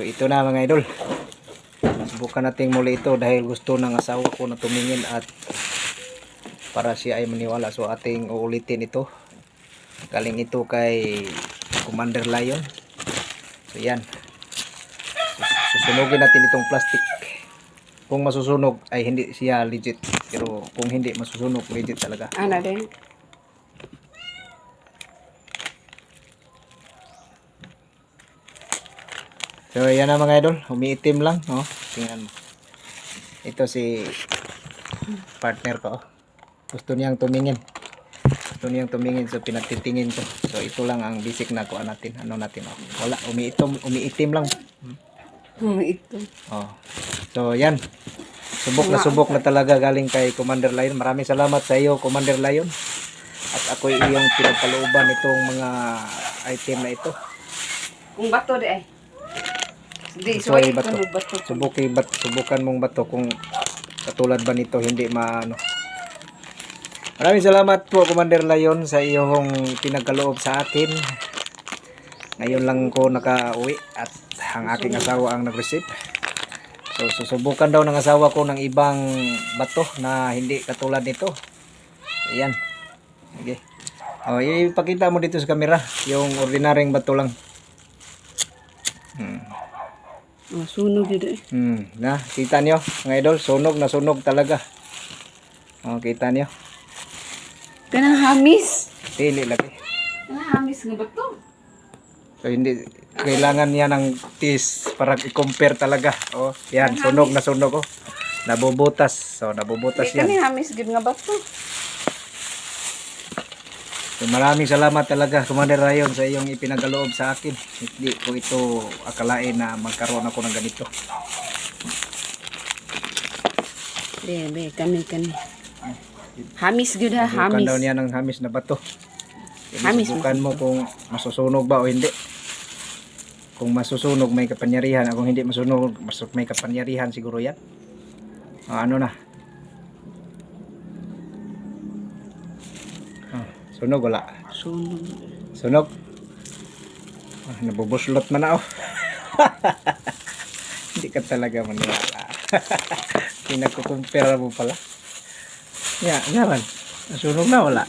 So ito na mga idol. Subukan natin muli ito dahil gusto ng asawa ko na tumingin at para siya ay maniwala. So ating uulitin ito. Galing ito kay Commander Lion. So yan. Sus- Susunugin natin itong plastic. Kung masusunog ay hindi siya legit. Pero kung hindi masusunog, legit talaga. Ano din? So yan na mga idol, umiitim lang, no? Tingnan mo. Ito si partner ko. oh. Gusto niyang tumingin. Gusto niyang tumingin so pinatitingin ko. So ito lang ang basic na kuha natin. Ano natin oh. Wala, umiitim, umiitim lang. Hmm, ito. Oh. So yan. Subok na subok na talaga galing kay Commander Lion. Maraming salamat sa iyo Commander Lion. At ako iyong pinagkalooban itong mga item na ito. Kung bato di ay. Di, So, ay suway bato. bato. bato. Subukan mong bato kung katulad ba nito hindi maano. Maraming salamat po Commander Lion sa iyong pinagkaloob sa akin. Ngayon lang ko nakauwi at ang aking asawa ang nag-receive. So susubukan daw ng asawa ko ng ibang bato na hindi katulad nito. Ayan. Okay. Oh, ipakita mo dito sa camera yung ordinaryong bato lang. Hmm. Oh, sunog yun eh. Hmm, na, kita nyo, mga idol, sunog na sunog talaga. Oh, kita nyo. Kanang hamis. Tili lagi. Kanang hamis nga bato. So, hindi, kailangan niya ng tis para i-compare talaga. Oh, yan, sunog na sunog, oh. Nabubutas. So, nabubutas yan. kanang hamis gid nga bato. So, maraming salamat talaga, Commander Rayon, sa iyong ipinagaloob sa akin. Hindi ko ito akalain na magkaroon ako ng ganito. Di, be, kani kani. Hamis gyud ha, hamis. daw niya ng hamis na bato. Hamis subukan mo kung masusunog ba o hindi. Kung masusunog may kapangyarihan, kung hindi masunog may kapangyarihan siguro yan. Ah, ano na? Sunog wala. Sunog. Sunog. Ah, nabubuslot man na oh. hindi ka talaga maniwala. Pinakukumpira mo pala. Ya, yaman. Nasunog na wala.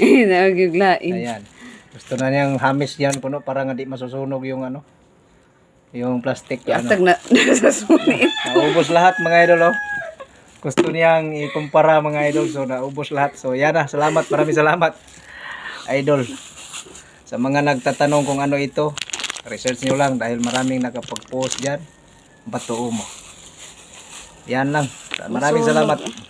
Ina gyud lain. Ayan. Gusto na niyang hamis yan puno para nga di masusunog yung ano. Yung plastic. Ano. Yatag na sa sunit. Naubos lahat mga idol oh. Gusto niyang ikumpara mga idol so naubos lahat. So yan na. Salamat. Maraming salamat. Idol. Sa mga nagtatanong kung ano ito, research nyo lang dahil maraming nakapag-post dyan. Bato mo. Yan lang. Maraming salamat.